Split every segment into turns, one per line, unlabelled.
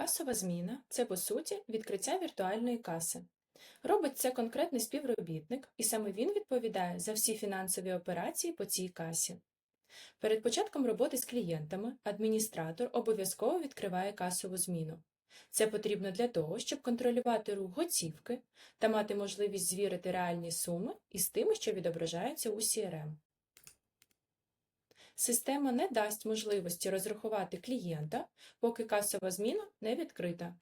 Касова зміна це, по суті, відкриття віртуальної каси. Робить це конкретний співробітник, і саме він відповідає за всі фінансові операції по цій касі. Перед початком роботи з клієнтами адміністратор обов'язково відкриває касову зміну. Це потрібно для того, щоб контролювати рух готівки та мати можливість звірити реальні суми із тими, що відображаються у CRM. Система не дасть можливості розрахувати клієнта, поки касова зміна не відкрита.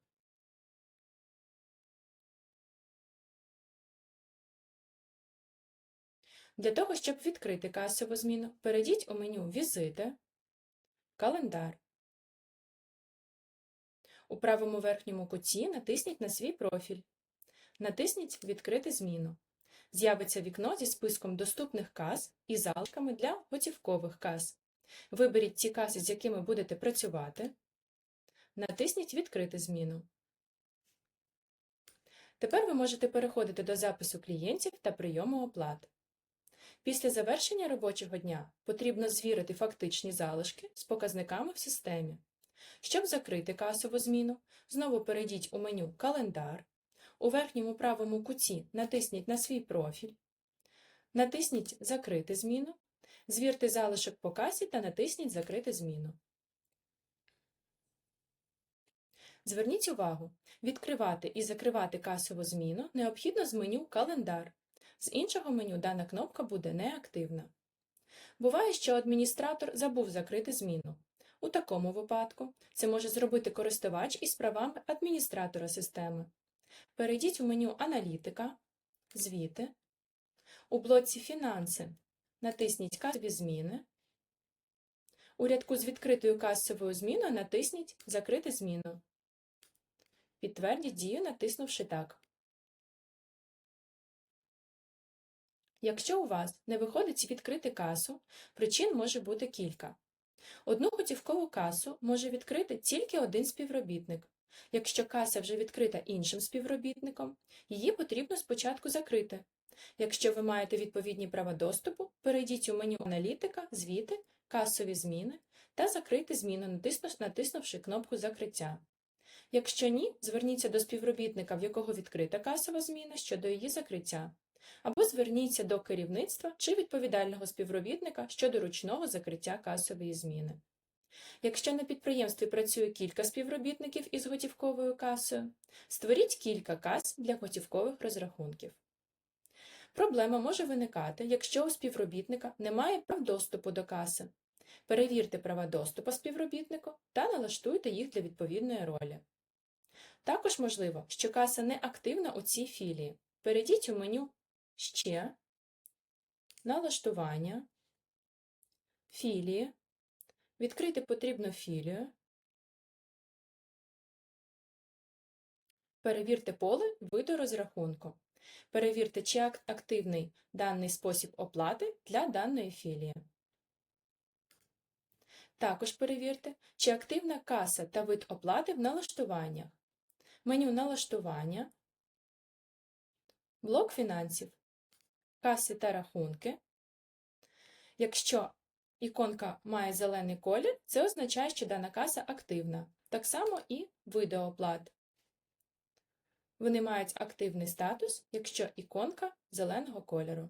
Для того, щоб відкрити касову зміну, перейдіть у меню Візити, Календар. У правому верхньому куті натисніть на свій профіль. Натисніть Відкрити зміну. З'явиться вікно зі списком доступних кас і залишками для готівкових кас. Виберіть ті каси, з якими будете працювати. Натисніть Відкрити зміну. Тепер ви можете переходити до запису клієнтів та прийому оплат. Після завершення робочого дня потрібно звірити фактичні залишки з показниками в системі. Щоб закрити касову зміну, знову перейдіть у меню Календар. У верхньому правому куті натисніть на свій профіль. Натисніть Закрити зміну. Звірте залишок по касі та натисніть Закрити зміну. Зверніть увагу, відкривати і закривати касову зміну необхідно з меню Календар. З іншого меню дана кнопка буде неактивна. Буває, що адміністратор забув закрити зміну. У такому випадку це може зробити користувач із правами адміністратора системи. Перейдіть у меню Аналітика, Звіти. У блоці Фінанси натисніть Касові зміни. У рядку з відкритою касовою зміною натисніть Закрити зміну. Підтвердіть дію, натиснувши Так. Якщо у вас не виходить відкрити касу, причин може бути кілька. Одну готівкову касу може відкрити тільки один співробітник. Якщо каса вже відкрита іншим співробітником, її потрібно спочатку закрити. Якщо ви маєте відповідні права доступу, перейдіть у меню Аналітика, Звіти, Касові зміни та закрийте зміну, натиснувши кнопку Закриття. Якщо ні, зверніться до співробітника, в якого відкрита касова зміна щодо її закриття або зверніться до керівництва чи відповідального співробітника щодо ручного закриття касової зміни. Якщо на підприємстві працює кілька співробітників із готівковою касою, створіть кілька кас для готівкових розрахунків. Проблема може виникати, якщо у співробітника немає прав доступу до каси. Перевірте права доступу співробітнику та налаштуйте їх для відповідної ролі. Також можливо, що каса не активна у цій філії. Перейдіть у меню Ще налаштування, філії, відкрити потрібну філію, перевірте поле виду розрахунку. Перевірте, чи активний даний спосіб оплати для даної філії. Також перевірте, чи активна каса та вид оплати в налаштуваннях. Меню налаштування, блок фінансів каси та рахунки. Якщо іконка має зелений колір, це означає, що дана каса активна. Так само і видооплат. Вони мають активний статус, якщо іконка зеленого кольору.